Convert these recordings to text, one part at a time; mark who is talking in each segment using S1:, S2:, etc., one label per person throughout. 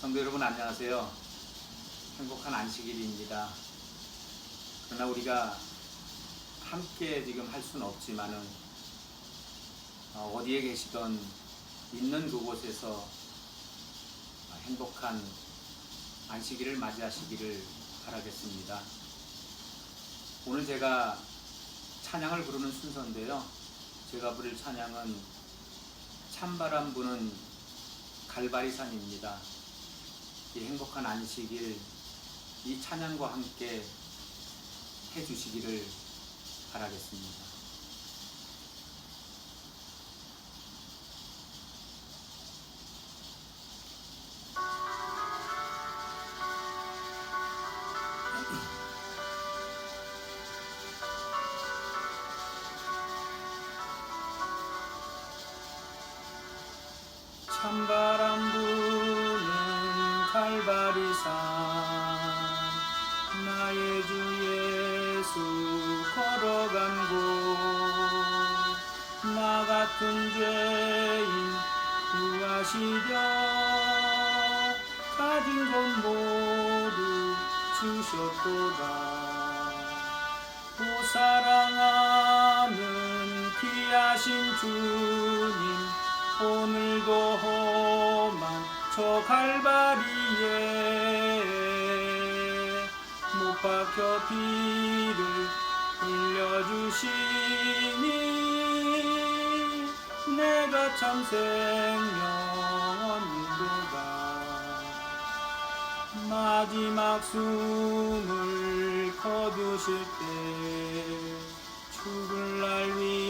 S1: 성도 여러분 안녕하세요. 행복한 안식일입니다. 그러나 우리가 함께 지금 할 수는 없지만은 어, 어디에 계시던 있는 그곳에서 행복한 안식일을 맞이하시기를 바라겠습니다. 오늘 제가 찬양을 부르는 순서인데요. 제가 부를 찬양은 찬바람 부는 갈바리산입니다. 이 행복한 안식일 이 찬양과 함께 해 주시기를 바라겠습니다. 찬바람 부는 갈 바리산 나의 주 예수 걸어간 곳. 나 같은 죄인 구하시려. 가진 것 모두 주셨도다. 또 사랑하는 귀하신 주님 오늘도 험한 저 갈바리에 못 박혀 피를 흘려주시니 내가 참 생명 얻는도다. 마지막 숨을 거두실 때 죽을 날 위해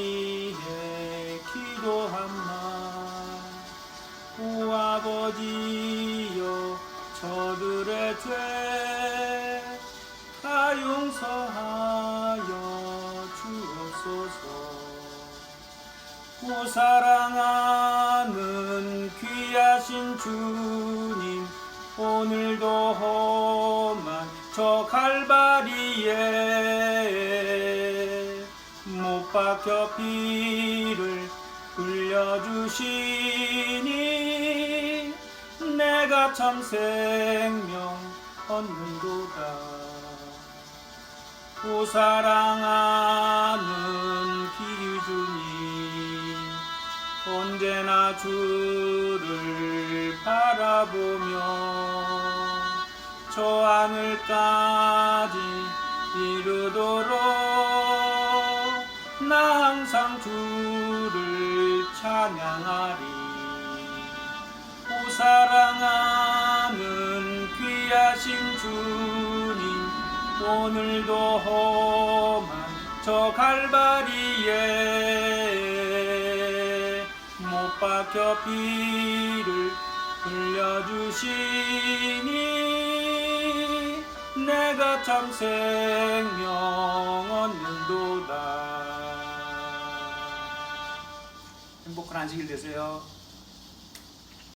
S1: 아버지여 저들의 죄 다 용서하여 주옵소서. 오 사랑하는 귀하신 주님 오늘도 험한 저 갈바리에 못 박혀 피를 흘려주시니 내가 참 생명 얻는도다. 오 사랑하는 기주님 언제나 주를 바라보며 저 하늘까지 이르도록 나 항상 주 사랑하는 귀하신 주님 오늘도 험한 저 갈바리에 못 박혀 피를 흘려주시니 내가 참 생명 얻는도다 행복한 안식일 되세요.